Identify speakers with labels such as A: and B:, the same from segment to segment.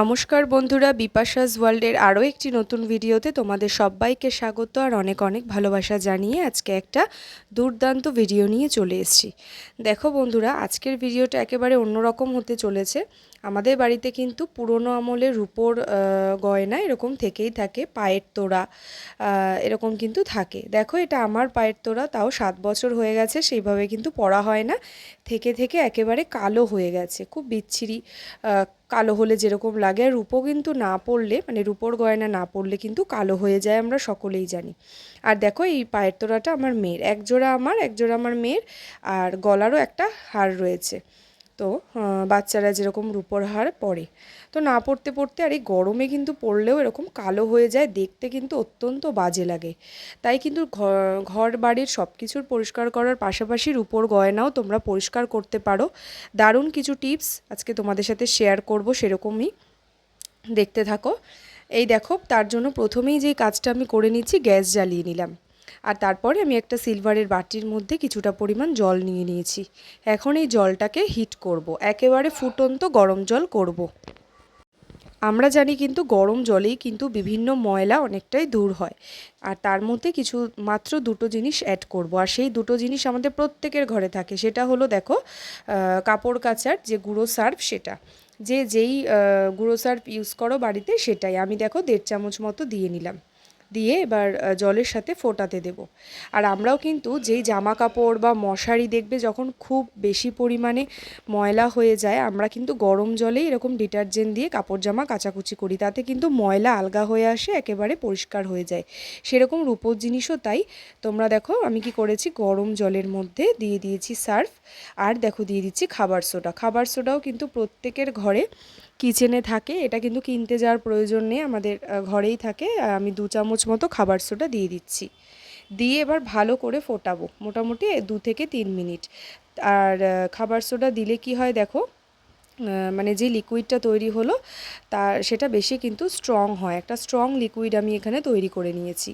A: নমস্কার বন্ধুরা, বিপাশাস ওয়ার্ল্ডের আরও একটি নতুন ভিডিওতে তোমাদের সবাইকে স্বাগত আর অনেক অনেক ভালোবাসা জানিয়ে আজকে একটা দুর্দান্ত ভিডিও নিয়ে চলে এসেছি। দেখো বন্ধুরা, আজকের ভিডিওটা একেবারে অন্যরকম হতে চলেছে। আমাদের বাড়িতে কিন্তু পুরনো আমলে রূপোর গয়না এরকম থেকেই থাকে, পায়ের তোড়া এরকম কিন্তু থাকে। দেখো এটা আমার পায়ের তোড়া, তাও সাত বছর হয়ে গেছে, সেইভাবে কিন্তু পড়া হয় না। থেকে থেকে একেবারে কালো হয়ে গেছে, খুব বিচ্ছিরি কালো হলে যেরকম লাগে। আর রূপো কিন্তু না পড়লে মানে রূপোর গয়না না পড়লে কিন্তু কালো হয়ে যায়, আমরা সকলেই জানি। আর দেখো এই পায়ের তোড়াটা আমার মেয়ের, এক জোড়া আমার একজোড়া আমার মেয়ের, আর গলারও একটা হার রয়েছে। তো বাচ্চারা যেরকম রূপোর হার পরে। তো না পড়তে পড়তে আর এই গরমে কিন্তু পড়লেও এরকম কালো হয়ে যায়, দেখতে কিন্তু অত্যন্ত বাজে লাগে। তাই কিন্তু ঘর বাড়ির সব কিছুর পরিষ্কার করার পাশাপাশি রূপোর গয়নাও তোমরা পরিষ্কার করতে পারো। দারুণ কিছু টিপস আজকে তোমাদের সাথে শেয়ার করব সেরকমই। দেখতে থাকো। এই দেখো, তার জন্য প্রথমেই যেই কাজটা আমি করে নিচ্ছি, গ্যাস জ্বালিয়ে নিলাম। আর তারপরে আমি একটা সিলভারের বাটির মধ্যে কিছুটা পরিমাণ জল নিয়ে নিয়েছি। এখন এই জলটাকে হিট করব। একেবারে ফুটন্ত গরম জল করব। আমরা জানি কিন্তু গরম জলেই কিন্তু বিভিন্ন ময়লা অনেকটাই দূর হয়। আর তার মধ্যে কিছু মাত্র দুটো জিনিস অ্যাড করব। আর সেই দুটো জিনিস আমাদের প্রত্যেকের ঘরে থাকে। সেটা হলো দেখো কাপড় কাচার যে গুঁড়ো সার্ফ সেটা। যে যেই গুঁড়ো সার্ফ ইউজ করো বাড়িতে সেটাই। আমি দেখো দেড় চামচ মতো দিয়ে নিলাম। দিয়ে এবার জলের সাথে ফোটাতে দেব। আর আমরাও কিন্তু যেই জামা কাপড় বা মশারি দেখবে যখন খুব বেশি পরিমাণে ময়লা হয়ে যায়, আমরা কিন্তু গরম জলেই এরকম ডিটারজেন্ট দিয়ে কাপড় জামা কাচাকুচি করি। তাতে কিন্তু ময়লা আলগা হয়ে আসে, একেবারে পরিষ্কার হয়ে যায়। সেরকম রূপোর জিনিসও তাই। তোমরা দেখো, আমি কি করেছি? গরম জলের মধ্যে দিয়ে দিয়েছি সার্ফ। আর দেখো, দিয়ে দিচ্ছি খাবার সোডা। খাবার সোডাও কিন্তু প্রত্যেকের ঘরে কিচেনে থাকে, এটা কিন্তু কিনতে যাওয়ার প্রয়োজন নেই, আমাদের ঘরেই থাকে আমি দু চামচ মতো খাবার সোডা দিয়ে দিচ্ছি। দিয়ে এবার ভালো করে ফোটাবো, মোটামুটি দু থেকে তিন মিনিট। আর খাবার সোডা দিলে কি হয় দেখো মানে যে লিকুইডটা তৈরি হলো তা সেটা বেশি কিন্তু স্ট্রং হয়। একটা স্ট্রং লিকুইড আমি এখানে তৈরি করে নিয়েছি।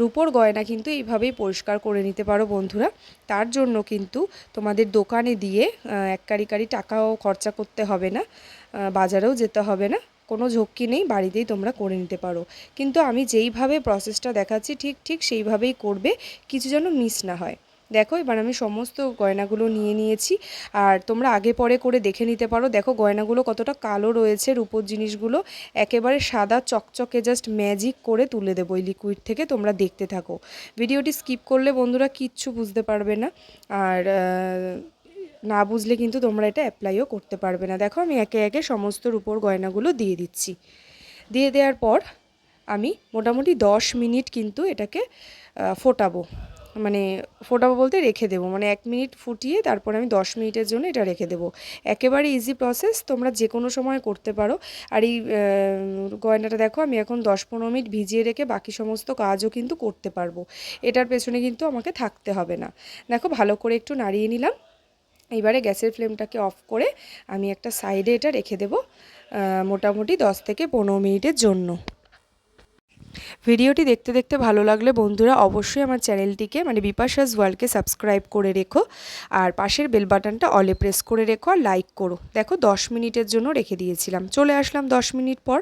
A: রূপোর গয়না কিন্তু এইভাবেই পরিষ্কার করে নিতে পারো বন্ধুরা। তার জন্য কিন্তু তোমাদের দোকানে দিয়ে এক কারি কারি টাকাও খরচা করতে হবে না। বাজারেও যেতে হবে না। কোনো ঝক্কি নেই, বাড়িতেই তোমরা করে নিতে পারো। কিন্তু আমি যেইভাবে প্রসেসটা দেখাচ্ছি, ঠিক ঠিক সেইভাবেই করবে, কিছু যেন মিস না হয়। দেখো, এবার আমি সমস্ত গয়নাগুলো নিয়ে নিয়েছি। আর তোমরা আগে পরে করে দেখে নিতে পারো। দেখো, গয়নাগুলো কতটা কালো রয়েছে, রূপোর জিনিসগুলো। একেবারে সাদা, চকচকে জাস্ট ম্যাজিক করে তুলে দেবো এই লিকুইড থেকে, তোমরা দেখতে থাকো। ভিডিওটি স্কিপ করলে বন্ধুরা কিচ্ছু বুঝতে পারবে না। আর না বুঝলে কিন্তু তোমরা এটা অ্যাপ্লাইও করতে পারবে না। দেখো আমি একে একে সমস্ত রূপোর গয়নাগুলো দিয়ে দিচ্ছি। দিয়ে দেওয়ার পর আমি মোটামুটি দশ মিনিট কিন্তু এটাকে ফোটাবো। মানে ফোটাবো বলতে রেখে দেবো। মানে এক মিনিট ফুটিয়ে তারপর আমি দশ মিনিটের জন্য এটা রেখে দেবো। একেবারে ইজি প্রসেস তোমরা যে কোনো সময় করতে পারো। আর এই গয়নাটা দেখো আমি এখন দশ পনেরো মিনিট ভিজিয়ে রেখে বাকি সমস্ত কাজও কিন্তু করতে পারব। এটার পেছনে কিন্তু আমাকে থাকতে হবে না। দেখো ভালো করে একটু নাড়িয়ে নিলাম। এবারে গ্যাসের ফ্লেমটাকে অফ করে আমি একটা সাইডে এটা রেখে দেবো মোটামুটি দশ থেকে পনেরো মিনিটের জন্য। ভিডিওটি দেখতে দেখতে ভালো লাগলে বন্ধুরা অবশ্যই আমার চ্যানেলটিকে মানে বিপাশাস ওয়ার্ল্ডকে সাবস্ক্রাইব করে রেখো, আর পাশের বেল বাটনটা অলে প্রেস করে রেখো আর লাইক করো। দেখো দশ মিনিটের জন্য রেখে দিয়েছিলাম। চলে আসলাম দশ মিনিট পর।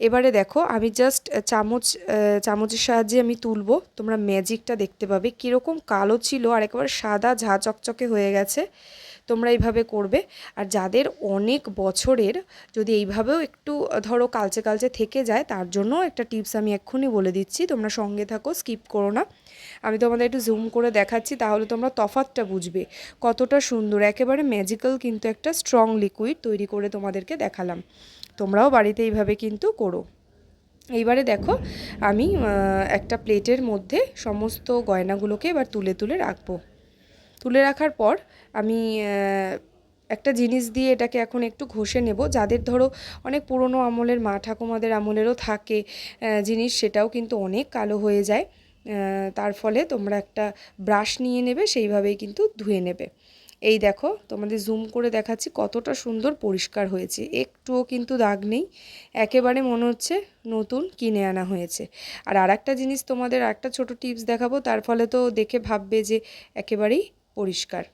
A: এবারে দেখো, আমি জাস্ট চামচ চামচের সাহায্যে আমি তুলবো। তোমরা ম্যাজিকটা দেখতে পাবে। কীরকম কালো ছিল আর একেবারে সাদা ঝা চকচকে হয়ে গেছে। তোমরা এইভাবে করবে। আর যাদের অনেক বছরের, যদি এইভাবেও একটু ধরো কালচে কালচে থেকে যায়, তার জন্য একটা টিপস আমি এক্ষুনি বলে দিচ্ছি। তোমরা সঙ্গে থাকো, স্কিপ করো না। আমি তোমাদের একটু জুম করে দেখাচ্ছি, তাহলে তোমরা তফাতটা বুঝবে। কতটা সুন্দর, একেবারে ম্যাজিক্যাল কিন্তু একটা স্ট্রং লিকুইড তৈরি করে তোমাদেরকে দেখালাম। তোমরাও বাড়িতে এইভাবে কিন্তু করো। এইবারে দেখো, আমি একটা প্লেটের মধ্যে সমস্ত গয়নাগুলোকে এবার তুলে তুলে রাখব। তুলে রাখার পর আমি একটা জিনিস দিয়ে এটাকে এখন একটু ঘষে নেব। যাদের ধরো অনেক পুরনো আমলের, মা ঠাকুমাদের আমলেরও থাকে জিনিস, সেটাও কিন্তু অনেক কালো হয়ে যায়। তার ফলে তোমরা একটা ব্রাশ নিয়ে নেবে, সেইভাবেই কিন্তু ধুয়ে নেবে। এই দেখো, তোমাদের জুম করে দেখাচ্ছি কতটা সুন্দর পরিষ্কার হয়েছে। একটুও কিন্তু দাগ নেই, একেবারে মনে হচ্ছে নতুন কিনে আনা হয়েছে। আর আরেকটা জিনিস তোমাদের একটা ছোট টিপস দেখাবো, তার ফলে তো দেখে ভাববে যে একেবারেই পরিষ্কার।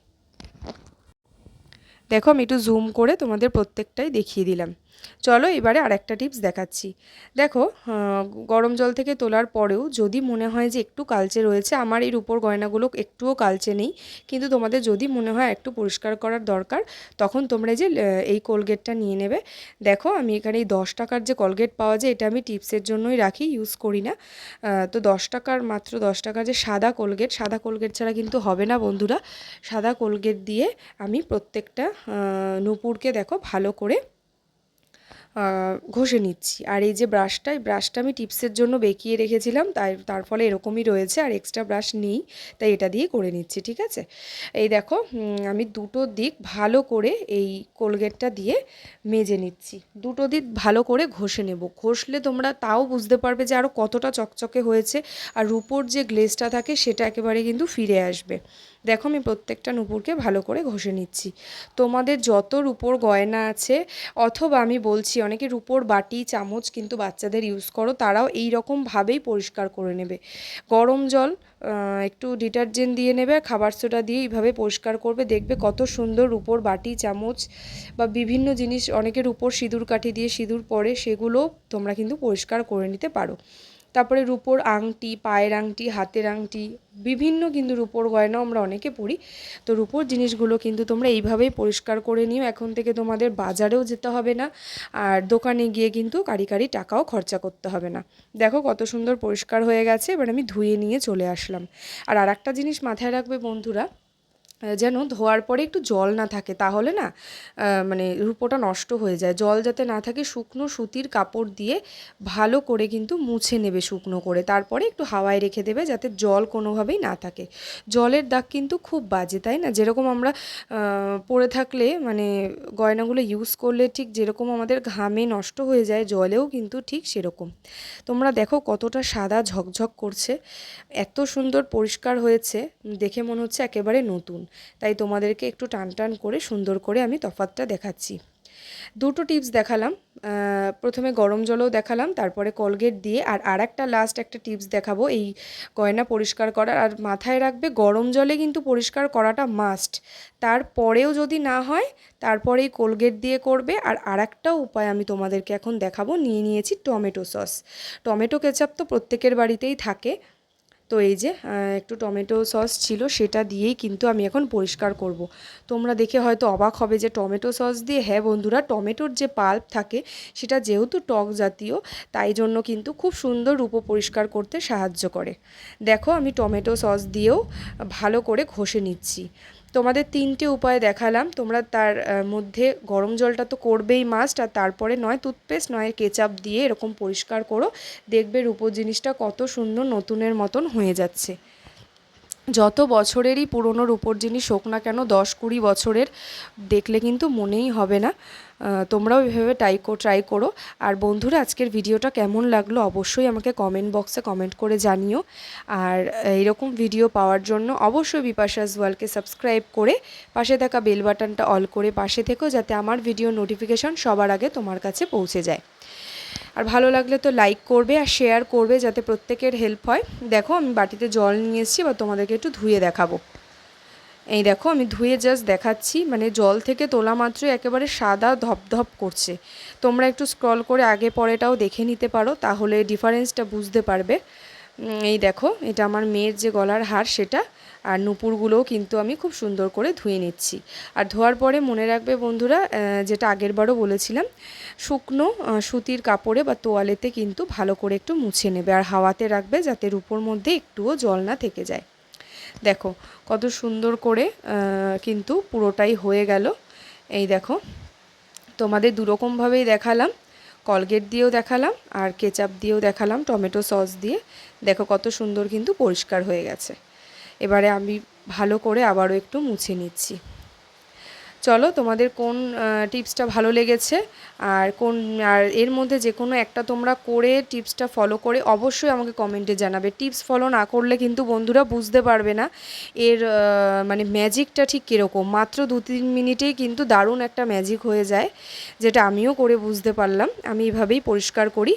A: দেখো আমি একটু জুম করে তোমাদের প্রত্যেকটাই দেখিয়ে দিলাম। চলো এবারে আর একটা টিপস দেখাচ্ছি। দেখো গরম জল থেকে তোলার পরেও যদি মনে হয় যে একটু কালচে রয়েছে, আমার এর উপর গয়নাগুলো একটুও কালচে নেই, কিন্তু তোমাদের যদি মনে হয় একটু পরিষ্কার করার দরকার, তখন তোমরা যে এই কোলগেটটা নিয়ে নেবে। দেখো, আমি এখানে এই দশ টাকার যে কলগেট পাওয়া যায়, এটা আমি টিপসের জন্যই রাখি ইউজ করি না। তো দশ টাকার মাত্র দশ টাকার যে সাদা কোলগেট সাদা কোলগেট ছাড়া কিন্তু হবে না বন্ধুরা। সাদা কোলগেট দিয়ে আমি প্রত্যেকটা নূপুরকে দেখো ভালো করে ঘষে নিচ্ছি। আর এই যে ব্রাশটা এই ব্রাশটা আমি টিপসের জন্য বেঁকিয়ে রেখেছিলাম, তাই তার ফলে এরকমই রয়েছে, আর এক্সট্রা ব্রাশ নেই, তাই এটা দিয়ে করে নিচ্ছি, ঠিক আছে? এই দেখো আমি দুটো দিক ভালো করে এই কোলগেটটা দিয়ে মেজে নিচ্ছি। দুটো দিক ভালো করে ঘষে নেব। ঘষলে তোমরা তাও বুঝতে পারবে যে আরও কতটা চকচকে হয়েছে, আর রুপোর যে গ্লেজটা থাকে, সেটা একেবারে কিন্তু ফিরে আসবে। দেখো, আমি প্রত্যেকটা নুপুরকে ভালো করে ঘষে নিচ্ছি। তোমাদের যত রুপোর গয়না আছে, অথবা আমি বলছি অনেকে রুপোর বাটি, চামচ কিন্তু বাচ্চাদের ইউজ করো, তারাও এই রকমভাবেই পরিষ্কার করে নেবে। গরম জল একটু ডিটারজেন্ট দিয়ে নেবে আর খাবার সোডা দিয়ে এইভাবে পরিষ্কার করবে, দেখবে কত সুন্দর রুপোর বাটি, চামচ বা বিভিন্ন জিনিস অনেকের উপর সিঁদুর কাঠি দিয়ে সিঁদুর পরে সেগুলো তোমরা কিন্তু পরিষ্কার করে নিতে পারো। তারপরে রুপোর আংটি, পায়ের আংটি, হাতের আংটি, বিভিন্ন কিন্তু রুপোর গয়নাও আমরা অনেকে পরি। তো রুপোর জিনিসগুলো কিন্তু তোমরা এইভাবেই পরিষ্কার করে নিও। এখন থেকে তোমাদের বাজারেও যেতে হবে না, আর দোকানে গিয়ে কিন্তু কারি কারি টাকাও খরচা করতে হবে না। দেখো কত সুন্দর পরিষ্কার হয়ে গেছে, এবার আমি ধুয়ে নিয়ে চলে আসলাম। আর আরেকটা জিনিস মাথায় রাখবে বন্ধুরা যেন ধোয়ার পরে একটু জল না থাকে, তাহলে না মানে রূপোটা নষ্ট হয়ে যায়। জল যাতে না থাকে, শুকনো সুতির কাপড় দিয়ে ভালো করে কিন্তু মুছে নেবে শুকনো করে। তারপরে একটু হাওয়ায় রেখে দেবে যাতে জল কোনোভাবেই না থাকে। জলের দাগ কিন্তু খুব বাজে, তাই না? যেরকম আমরা পরে থাকলে মানে গয়নাগুলো ইউজ করলে ঠিক যেরকম আমাদের ঘামে নষ্ট হয়ে যায়, জলেও কিন্তু ঠিক সেরকম। তোমরা দেখো কতটা সাদা ঝকঝক করছে। এত সুন্দর পরিষ্কার হয়েছে, দেখে মনে হচ্ছে একেবারে নতুন। তাই তোমাদেরকে একটু টান টান করে সুন্দর করে আমি তফাতটা দেখাচ্ছি। দুটো টিপস দেখালাম। প্রথমে গরম জলও দেখালাম, তারপরে কলগেট দিয়ে আর আর একটা লাস্ট একটা টিপস দেখাবো। এই গয়না পরিষ্কার করার, আর মাথায় রাখবে গরম জলে কিন্তু পরিষ্কার করাটা মাস্ট তারপরেও যদি না হয় তারপরেই কোলগেট দিয়ে করবে। আর আরেকটা উপায় আমি তোমাদেরকে এখন দেখাবো। নিয়ে নিয়েছি টমেটো সস। টমেটো কেচাপ তো প্রত্যেকের বাড়িতেই থাকে। তো এই যে একটু টমেটো সস ছিল সেটা দিয়েই কিন্তু আমি এখন পরিষ্কার করব। তোমরা দেখে হয়তো অবাক হবে যে টমেটো সস দিয়ে হ্যাঁ বন্ধুরা, টমেটোর যে পাল্প থাকে সেটা যেহেতু টক জাতীয়, তাই জন্য কিন্তু খুব সুন্দর রূপো পরিষ্কার করতে সাহায্য করে দেখো আমি টমেটো সস দিয়েও ভালো করে ঘষে নিচ্ছি তোমাদের তিনটে উপায় দেখালাম। তোমরা তার মধ্যে গরম জলটা তো করবেই মাস্ট আর তারপরে নয় টুথপেস্ট নয় কেচাপ দিয়ে এরকম পরিষ্কার করো। দেখবে রূপোর জিনিসটা কত সুন্দর নতুনের মতন হয়ে যাচ্ছে। যত বছরেরই পুরনো রূপোর জিনিস হোক না কেন, দশ কুড়ি বছরের দেখলে কিন্তু মনেই হবে না। তোমরাও এভাবে ট্রাই ট্রাই করো। আর বন্ধুরা, আজকের ভিডিওটা কেমন লাগল অবশ্যই আমাকে কমেন্ট বক্সে কমেন্ট করে জানিও। আর এইরকম ভিডিও পাওয়ার জন্য অবশ্যই বিপাশাস ওয়ালকে সাবস্ক্রাইব করে পাশে থাকা বেল বাটনটা অল করে পাশে থেকেও যাতে আমার ভিডিও নোটিফিকেশন সবার আগে তোমার কাছে পৌঁছে যায়। আর ভালো লাগলে তো লাইক করবে আর শেয়ার করবে যাতে প্রত্যেকের হেল্প হয়। দেখো, আমি বাটিতে জল নিয়ে এসেছি বা তোমাদেরকে একটু ধুয়ে দেখাবো। এই দেখো, আমি ধুয়ে জাস্ট দেখাচ্ছি মানে জল থেকে তোলা মাত্রই একেবারে সাদা ধপধপ করছে। তোমরা একটু স্ক্রল করে আগে পরেটাও দেখে নিতে পারো, তাহলে ডিফারেন্সটা বুঝতে পারবে। এই দেখো, এটা আমার মেয়ের যে গলার হার সেটা, আর নুপুরগুলোও কিন্তু আমি খুব সুন্দর করে ধুয়ে নিচ্ছি। আর ধোয়ার পরে মনে রাখবে বন্ধুরা যেটা আগের বারও বলেছিলাম, শুকনো সুতির কাপড়ে বা তোয়ালেতে কিন্তু ভালো করে একটু মুছে নেবে, আর হাওয়াতে রাখবে যাতে রূপোর মধ্যে একটুও জল না থেকে যায়। দেখো, কত সুন্দর করে কিন্তু পুরোটাই হয়ে গেল। এই দেখো, তোমাদের দুরকমভাবেই দেখালাম। কলগেট দিয়েও দেখালাম আর কেচাপ দিয়েও দেখালাম টমেটো সস দিয়ে। দেখো কত সুন্দর কিন্তু পরিষ্কার হয়ে গেছে। এবারে আমি ভালো করে আবারও একটু মুছে নিচ্ছি। চলো তোমাদের কোন টিপসটা ভালো লেগেছে? আর কোন, আর এর মধ্যে যে কোনো একটা তোমরা করে টিপসটা ফলো করে অবশ্যই আমাকে কমেন্টে জানাবে। টিপস ফলো না করলে কিন্তু বন্ধুরা বুঝতে পারবে না এর মানে ম্যাজিকটা ঠিক কীরকম। মাত্র দু তিন মিনিটেই কিন্তু দারুণ একটা ম্যাজিক হয়ে যায়, যেটা আমিও করে বুঝতে পারলাম। আমি এভাবেই পরিষ্কার করি।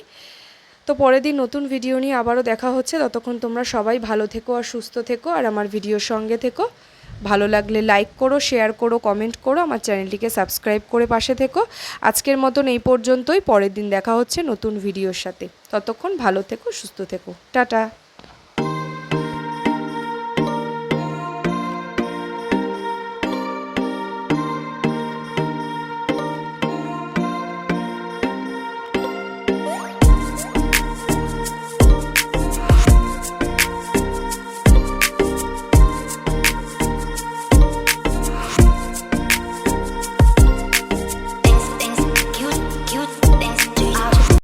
A: তো পরের দিন নতুন ভিডিও নিয়ে আবারও দেখা হচ্ছে। ততক্ষণ তোমরা সবাই ভালো থেকো আর সুস্থ থেকো আর আমার ভিডিওর সঙ্গে থেকো। ভালো লাগলে লাইক করো শেয়ার করো কমেন্ট করো, আমার চ্যানেলটিকে সাবস্ক্রাইব করে পাশে থেকো। আজকের মতন এই পর্যন্তই, পরের দিন দেখা হচ্ছে নতুন ভিডিওর সাথে। ততক্ষণ ভালো থেকো, সুস্থ থেকো। টাটা!